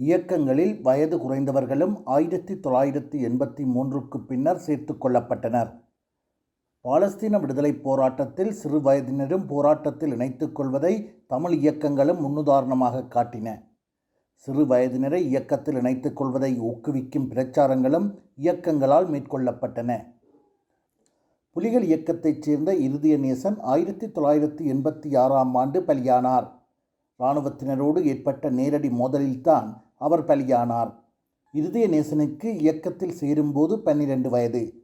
இயக்கங்களில் வயது குறைந்தவர்களும் ஆயிரத்தி தொள்ளாயிரத்தி எண்பத்தி மூன்றுக்கு பின்னர் சேர்த்து கொள்ளப்பட்டனர். பாலஸ்தீன விடுதலைப் போராட்டத்தில் சிறு வயதினரும் போராட்டத்தில் இணைத்துக் கொள்வதை தமிழ் இயக்கங்களும் முன்னுதாரணமாக காட்டின. சிறு வயதினரை இயக்கத்தில் இணைத்துக் கொள்வதை ஊக்குவிக்கும் பிரச்சாரங்களும் இயக்கங்களால் மேற்கொள்ளப்பட்டன. புலிகள் இயக்கத்தைச் சேர்ந்த இறுதிய நேசன் ஆயிரத்தி தொள்ளாயிரத்தி எண்பத்தி ஆறாம் ஆண்டு பலியானார். இராணுவத்தினரோடு ஏற்பட்ட நேரடி மோதலில்தான் அவர் பலியானார். இருதய நேசனுக்கு இயக்கத்தில் சேரும்போது பன்னிரண்டு வயது.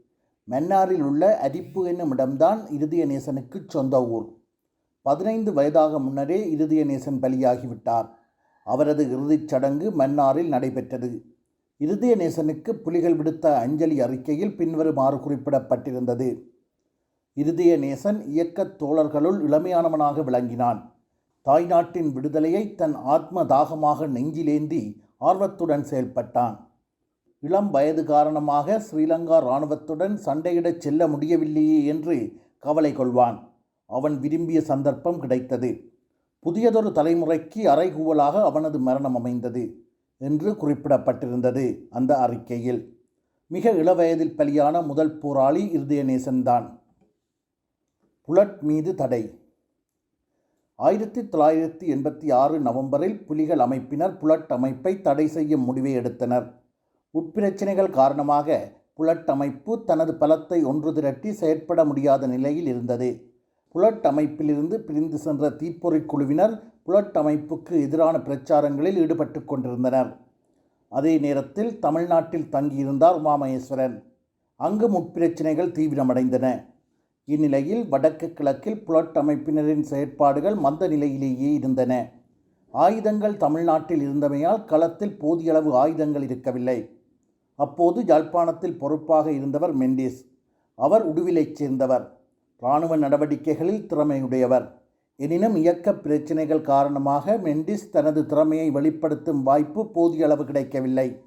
மன்னாரில் உள்ள அரிப்பு என்னும் இடம்தான் இருதய நேசனுக்கு சொந்த ஊர். பதினைந்து வயதாக முன்னரே இருதய நேசன் பலியாகிவிட்டார். அவரது இறுதிச் சடங்கு மன்னாரில் நடைபெற்றது. இருதய நேசனுக்கு புலிகள் விடுத்த அஞ்சலி அறிக்கையில் பின்வருமாறு குறிப்பிடப்பட்டிருந்தது. இருதய நேசன் இயக்கத் தோழர்களுள் இளமையானவனாக விளங்கினான். தாய்நாட்டின் விடுதலையை தன் ஆத்ம தாகமாக நெஞ்சிலேந்தி ஆர்வத்துடன் செயல்பட்டான். இளம் வயது காரணமாக ஸ்ரீலங்கா இராணுவத்துடன் சண்டையிடச் செல்ல முடியவில்லையே என்று கவலை கொள்வான். அவன் விரும்பிய சந்தர்ப்பம் கிடைத்தது. புதியதொரு தலைமுறைக்கு அறைகூவலாக அவனது மரணம் அமைந்தது என்று குறிப்பிடப்பட்டிருந்தது அந்த அறிக்கையில். மிக இளவயதில் பலியான முதல் போராளி இருதயநேசன்தான். புலட் மீது தடை. ஆயிரத்தி தொள்ளாயிரத்தி எண்பத்தி ஆறு நவம்பரில் புலிகள் அமைப்பினர் புலட் அமைப்பை தடை செய்யும் முடிவை எடுத்தனர். உட்பிரச்சனைகள் காரணமாக புலட் அமைப்பு தனது பலத்தை ஒன்று திரட்டி செயற்பட முடியாத நிலையில் இருந்தது. புலட் அமைப்பிலிருந்து பிரிந்து சென்ற தீப்பொறி குழுவினர் புலட் அமைப்புக்கு எதிரான பிரச்சாரங்களில் ஈடுபட்டு கொண்டிருந்தனர். அதே நேரத்தில் தமிழ்நாட்டில் தங்கியிருந்தார் உமாமகேஸ்வரன். அங்கு முற்பிரச்சனைகள் தீவிரமடைந்தன. இந்நிலையில் வடக்கு கிழக்கில் புலட் அமைப்பினரின் செயற்பாடுகள் மந்த நிலையிலேயே இருந்தன. ஆயுதங்கள் தமிழ்நாட்டில் இருந்தமையால் களத்தில் போதிய அளவு ஆயுதங்கள் இருக்கவில்லை. அப்போது யாழ்ப்பாணத்தில் பொறுப்பாக இருந்தவர் மெண்டிஸ். அவர் உடுவிலைச் சேர்ந்தவர். இராணுவ நடவடிக்கைகளில் திறமையுடையவர். எனினும் இயக்க பிரச்சினைகள் காரணமாக மெண்டிஸ் தனது திறமையை வெளிப்படுத்தும் வாய்ப்பு போதிய அளவு கிடைக்கவில்லை.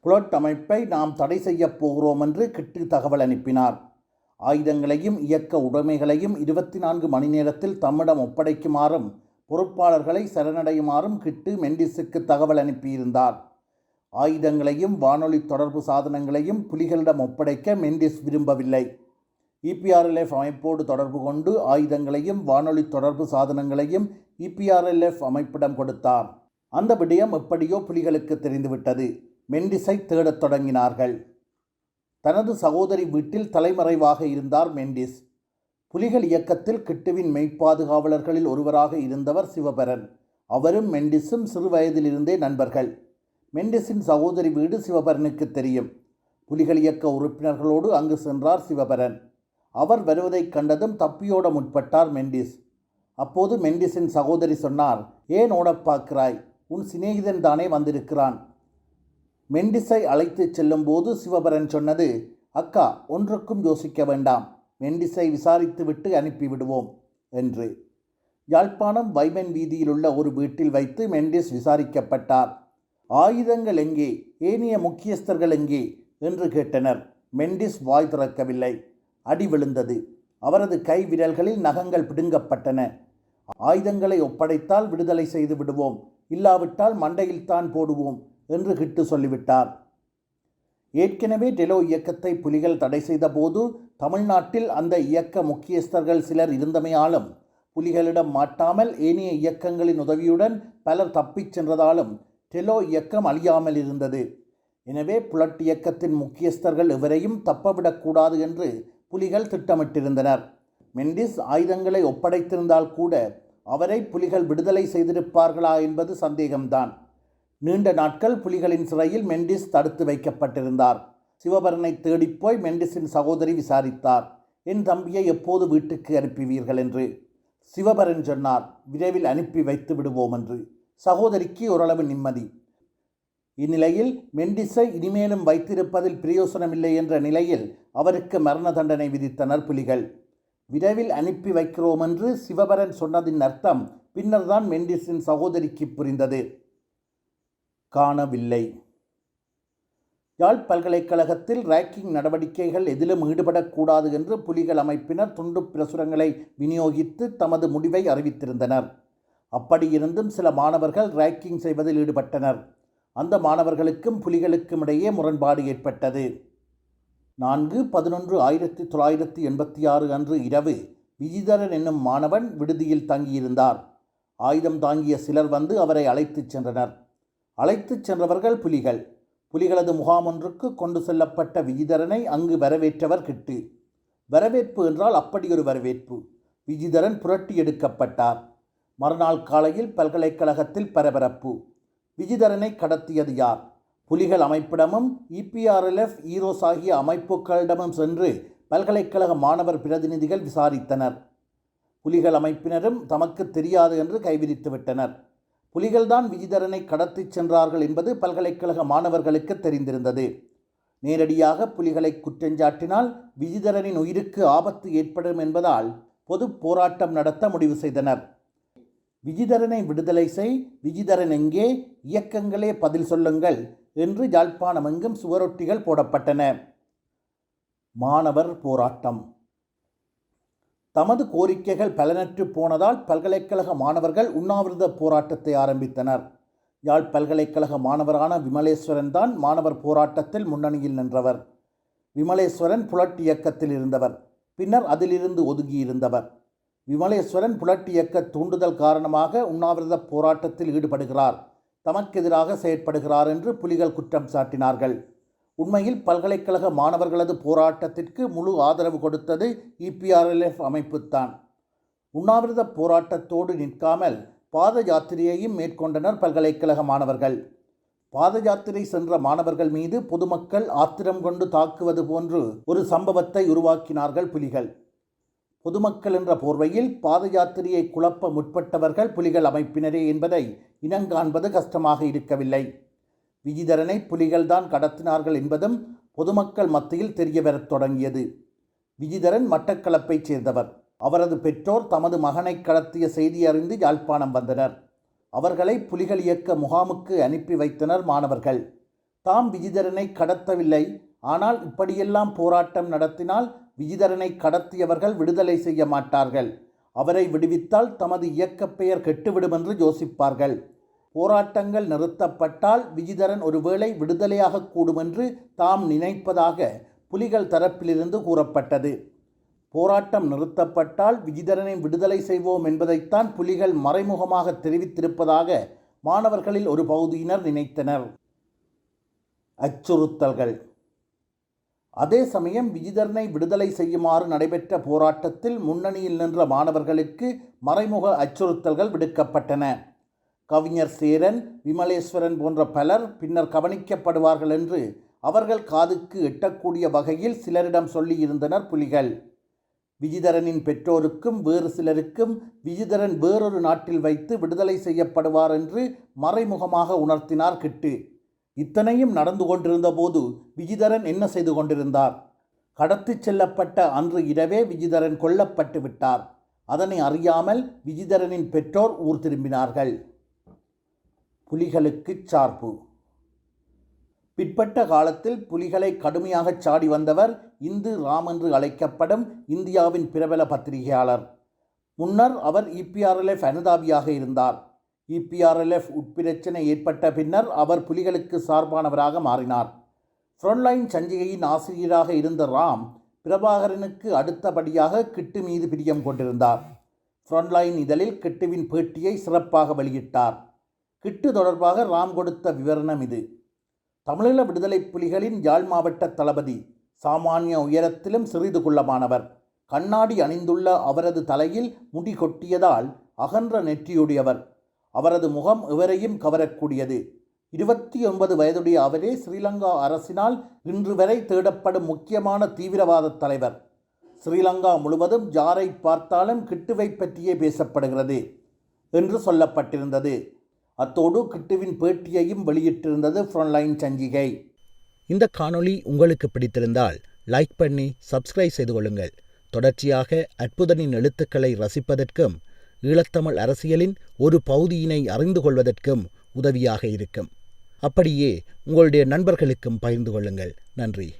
புலட் அமைப்பை நாம் தடை செய்யப் போகிறோம் என்று கிட்டு தகவல் அனுப்பினார். ஆயுதங்களையும் இயக்க உடைமைகளையும் இருபத்தி நான்கு மணி நேரத்தில் தம்மிடம் ஒப்படைக்குமாறும் பொறுப்பாளர்களை சரணடையுமாறும் கிட்டு மெண்டிஸுக்கு தகவல் அனுப்பியிருந்தார். ஆயுதங்களையும் வானொலி தொடர்பு சாதனங்களையும் புலிகளிடம் ஒப்படைக்க மெண்டிஸ் விரும்பவில்லை. இபிஆர்எல்எஃப் அமைப்போடு தொடர்பு கொண்டு ஆயுதங்களையும் வானொலி தொடர்பு சாதனங்களையும் இபிஆர்எல்எஃப் அமைப்பிடம் கொடுத்தார். அந்த விடயம் எப்படியோ புலிகளுக்கு தெரிந்துவிட்டது. மெண்டிஸை தேடத் தொடங்கினார்கள். தனது சகோதரி வீட்டில் தலைமறைவாக இருந்தார் மெண்டிஸ். புலிகள் இயக்கத்தில் கிட்டுவின் மெய்ப்பாதுகாவலர்களில் ஒருவராக இருந்தவர் சிவபரன். அவரும் மெண்டிஸும் சிறு வயதிலிருந்தே நண்பர்கள். மெண்டிஸின் சகோதரி வீடு சிவபரனுக்கு தெரியும். புலிகள் இயக்க உறுப்பினர்களோடு அங்கு சென்றார் சிவபரன். அவர் வருவதைக் கண்டதும் தப்பியோட முற்பட்டார் மெண்டிஸ். அப்போது மெண்டிஸின் சகோதரி சொன்னார் ஏன் ஓடப் பார்க்கிறாய்? உன் சிநேகிதன் தானே வந்திருக்கிறான். மெண்டிஸை அழைத்துச் செல்லும்போது சிவபரன் சொன்னது அக்கா ஒன்றுக்கும் யோசிக்க வேண்டாம். மெண்டிஸை விசாரித்துவிட்டு அனுப்பிவிடுவோம் என்று. யாழ்ப்பாணம் வைமன் வீதியிலுள்ள ஒரு வீட்டில் வைத்து மெண்டிஸ் விசாரிக்கப்பட்டார். ஆயுதங்கள் எங்கே? ஏனைய முக்கியஸ்தர்கள் எங்கே? என்று கேட்டனர். மெண்டிஸ் வாய் திறக்கவில்லை. அடி விழுந்தது. அவரது கை விரல்களில் நகங்கள் பிடுங்கப்பட்டன. ஆயுதங்களை ஒப்படைத்தால் விடுதலை செய்து விடுவோம். இல்லாவிட்டால் மண்டையில்தான் போடுவோம் என்று கிட்டு சொல்லிவிட்டார். ஏற்கனவே டெலோ இயக்கத்தை புலிகள் தடை செய்தபோது தமிழ்நாட்டில் அந்த இயக்க முக்கியஸ்தர்கள் சிலர் இருந்தமையாலும் புலிகளிடம் மாட்டாமல் ஏனைய இயக்கங்களின் உதவியுடன் பலர் தப்பிச் சென்றதாலும் டெலோ இயக்கம் அழியாமல் இருந்தது. எனவே புலட் இயக்கத்தின் முக்கியஸ்தர்கள் எவரையும் தப்பவிடக்கூடாது என்று புலிகள் திட்டமிட்டிருந்தனர். மெண்டிஸ் ஆயுதங்களை ஒப்படைத்திருந்தால் கூட அவரை புலிகள் விடுதலை செய்திருப்பார்களா என்பது சந்தேகம்தான். நீண்ட நாட்கள் புலிகளின் சிறையில் மெண்டிஸ் தடுத்து வைக்கப்பட்டிருந்தார். சிவபரனை தேடிப்போய் மெண்டிஸின் சகோதரி விசாரித்தார். என் தம்பியை எப்போது வீட்டுக்கு அனுப்புவீர்கள் என்று. சிவபரன் சொன்னார் விரைவில் அனுப்பி வைத்து விடுவோம் என்று. சகோதரிக்கு ஓரளவு நிம்மதி. இந்நிலையில் மெண்டிஸை இனிமேலும் வைத்திருப்பதில் பிரயோசனமில்லை என்ற நிலையில் அவருக்கு மரண தண்டனை விதித்தனர் புலிகள். விரைவில் அனுப்பி வைக்கிறோம் என்று சிவபரன் சொன்னதின் அர்த்தம் பின்னர்தான் மெண்டிஸின் சகோதரிக்கு புரிந்தது. காணவில்லை. யாழ் பல்கலைக்கழகத்தில் ரேக்கிங் நடவடிக்கைகள் எதிலும் ஈடுபடக்கூடாது என்று புலிகள் அமைப்பினர் துண்டு பிரசுரங்களை விநியோகித்து தமது முடிவை அறிவித்திருந்தனர். அப்படியிருந்தும் சில மாணவர்கள் ரேக்கிங் செய்வதில் ஈடுபட்டனர். அந்த மாணவர்களுக்கும் புலிகளுக்கும் இடையே முரண்பாடு ஏற்பட்டது. நான்கு பதினொன்று ஆயிரத்தி தொள்ளாயிரத்தி எண்பத்தி ஆறு அன்று இரவு விஜிதரன் என்னும் மாணவன் விடுதியில் தங்கியிருந்தார். ஆயுதம் தாங்கிய சிலர் வந்து அவரை அழைத்துச் சென்றனர். அழைத்துச் சென்றவர்கள் புலிகள். புலிகளது முகாம் ஒன்றுக்கு கொண்டு செல்லப்பட்ட விஜிதரனை அங்கு வரவேற்றவர் கிட்டு. வரவேற்பு என்றால் அப்படியொரு வரவேற்பு. விஜிதரன் புரட்டி எடுக்கப்பட்டார். மறுநாள் காலையில் பல்கலைக்கழகத்தில் பரபரப்பு. விஜிதரனை கடத்தியது யார்? புலிகள் அமைப்பிடமும் இபிஆர்எல்எஃப் ஈரோஸ் ஆகிய அமைப்புகளிடமும் சென்று பல்கலைக்கழக மாணவர் பிரதிநிதிகள் விசாரித்தனர். புலிகள் அமைப்பினரும் தமக்கு தெரியாது என்று கைவிரித்துவிட்டனர் புலிகள்தான் விஜிதரனை கடத்திச் சென்றார்கள் என்பது பல்கலைக்கழக மாணவர்களுக்கு தெரிந்திருந்தது. நேரடியாக புலிகளை குற்றஞ்சாட்டினால் விஜிதரனின் உயிருக்கு ஆபத்து ஏற்படும் என்பதால் பொது போராட்டம் நடத்த முடிவு செய்தனர். விஜிதரனை விடுதலை செய் விஜிதரன் எங்கே இயக்கங்களே பதில் சொல்லுங்கள் என்று யாழ்ப்பாணம் எங்கும் சுவரொட்டிகள் போடப்பட்டன. மாணவர் போராட்டம். தமது கோரிக்கைகள் பலனற்று போனதால் பல்கலைக்கழக மாணவர்கள் உண்ணாவிரத போராட்டத்தை ஆரம்பித்தனர். யாழ் பல்கலைக்கழக மாணவரான விமலேஸ்வரன் தான் மாணவர் போராட்டத்தில் முன்னணியில் நின்றவர். விமலேஸ்வரன் புலட் இயக்கத்தில் இருந்தவர். பின்னர் அதிலிருந்து ஒதுங்கியிருந்தவர். விமலேஸ்வரன் புலட் இயக்க தூண்டுதல் காரணமாக உண்ணாவிரத போராட்டத்தில் ஈடுபடுகிறார். தமக்கெதிராக செயற்படுகிறார் என்று புலிகள் குற்றம் சாட்டினார்கள். உண்மையில் பல்கலைக்கழக மாணவர்களது போராட்டத்திற்கு முழு ஆதரவு கொடுத்தது இபிஆர்எல்எஃப் அமைப்புத்தான். உண்ணாவிரத போராட்டத்தோடு நிற்காமல் பாத யாத்திரையையும் மேற்கொண்டனர் பல்கலைக்கழக மாணவர்கள். பாத யாத்திரை சென்ற மாணவர்கள் மீது பொதுமக்கள் ஆத்திரம் கொண்டு தாக்குவது போன்று ஒரு சம்பவத்தை உருவாக்கினார்கள் புலிகள். பொதுமக்கள் என்ற போர்வையில் பாத யாத்திரையை குழப்ப முற்பட்டவர்கள் புலிகள் அமைப்பினரே என்பதை இனங்காண்பது கஷ்டமாக இருக்கவில்லை. விஜிதரனை புலிகள்தான் கடத்தினார்கள் என்பதும் பொதுமக்கள் மத்தியில் தெரியவரத் தொடங்கியது. விஜிதரன் மட்டக்களப்பைச் சேர்ந்தவர். அவரது பெற்றோர் தமது மகனை கடத்திய செய்தி அறிந்து யாழ்ப்பாணம் வந்தனர். அவர்களை புலிகள் இயக்க முகாமுக்கு அனுப்பி வைத்தனர் மாணவர்கள். தாம் விஜிதரனை கடத்தவில்லை. ஆனால் இப்படியெல்லாம் போராட்டம் நடத்தினால் விஜிதரனை கடத்தியவர்கள் விடுதலை செய்ய மாட்டார்கள். அவரை விடுவித்தால் தமது இயக்கப் பெயர் கெட்டுவிடும் என்று யோசிப்பார்கள். போராட்டங்கள் நிறுத்தப்பட்டால் விஜிதரன் ஒருவேளை விடுதலையாக கூடுமென்று தாம் நினைப்பதாக புலிகள் தரப்பிலிருந்து கூறப்பட்டது. போராட்டம் நிறுத்தப்பட்டால் விஜிதரனை விடுதலை செய்வோம் என்பதைத்தான் புலிகள் மறைமுகமாக தெரிவித்திருப்பதாக மாணவர்களில் ஒரு பகுதியினர் நினைத்தனர். அச்சுறுத்தல்கள். அதே சமயம் விஜிதரனை விடுதலை செய்யுமாறு நடைபெற்ற போராட்டத்தில் முன்னணியில் நின்ற மாணவர்களுக்கு மறைமுக அச்சுறுத்தல்கள் விடுக்கப்பட்டன. கவிஞர் சேரன் விமலேஸ்வரன் போன்ற பலர் பின்னர் கவனிக்கப்படுவார்கள் என்று அவர்கள் காதுக்கு எட்டக்கூடிய வகையில் சிலரிடம் சொல்லியிருந்தனர் புலிகள். விஜிதரனின் பெற்றோருக்கும் வேறு சிலருக்கும் விஜிதரன் வேறொரு நாட்டில் வைத்து விடுதலை செய்யப்படுவார் என்று மறைமுகமாக உணர்த்தினார் கிட்டு. இத்தனையும் நடந்து கொண்டிருந்த போது விஜிதரன் என்ன செய்து கொண்டிருந்தார்? கடத்திச் செல்லப்பட்ட அன்று இரவே விஜிதரன் கொல்லப்பட்டு விட்டார். அதனை அறியாமல் விஜிதரனின் பெற்றோர் ஊர் திரும்பினார்கள். புலிகளுக்கு சார்பு. பிற்பட்ட காலத்தில் புலிகளை கடுமையாக சாடி வந்தவர் இந்து ராம் என்று அழைக்கப்படும் இந்தியாவின் பிரபல பத்திரிகையாளர். முன்னர் அவர் இபிஆர்எல்எஃப் அனுதாபியாக இருந்தார். இபிஆர்எல்எஃப் உட்பிரச்சனை ஏற்பட்ட பின்னர் அவர் புலிகளுக்கு சார்பானவராக மாறினார். ஃப்ரண்ட்லைன் சஞ்சிகையின் ஆசிரியராக இருந்த ராம் பிரபாகரனுக்கு அடுத்தபடியாக கிட்டு மீது பிரியம் கொண்டிருந்தார். ஃப்ரண்ட்லைன் இதழில் கிட்டுவின் பேட்டியை சிறப்பாக வெளியிட்டார். கிட்டு தொடர்பாக ராம் கொடுத்த விவரணம் இது. தமிழீழ விடுதலை புலிகளின் யாழ் மாவட்ட தளபதி சாமானிய உயரத்திலும் சிறிது குள்ளமானவர். கண்ணாடி அணிந்துள்ள அவரது தலையில் முடி கொட்டியதால் அகன்ற நெற்றியுடையவர். அவரது முகம் எவரையும் கவரக்கூடியது. இருபத்தி ஒன்பது வயதுடைய அவரே ஸ்ரீலங்கா அரசினால் இன்று வரை தேடப்படும் முக்கியமான தீவிரவாத தலைவர். ஸ்ரீலங்கா முழுவதும் யாரை பார்த்தாலும் கிட்டுவை பற்றியே பேசப்படுகிறது என்று சொல்லப்பட்டிருந்தது. அத்தோடு கிட்டுவின் பேட்டியையும் வெளியிட்டிருந்தது ஃப்ரண்ட்லைன் சஞ்சிகை. இந்த காணொளி உங்களுக்கு பிடித்திருந்தால் லைக் பண்ணி சப்ஸ்கிரைப் செய்து கொள்ளுங்கள். தொடர்ச்சியாக அற்புதனின் எழுத்துக்களை ரசிப்பதற்கும் ஈழத்தமிழ் அரசியலின் ஒரு பகுதியினை அறிந்து கொள்வதற்கும் உதவியாக இருக்கும். அப்படியே உங்களுடைய நண்பர்களுக்கும் பகிர்ந்து கொள்ளுங்கள். நன்றி.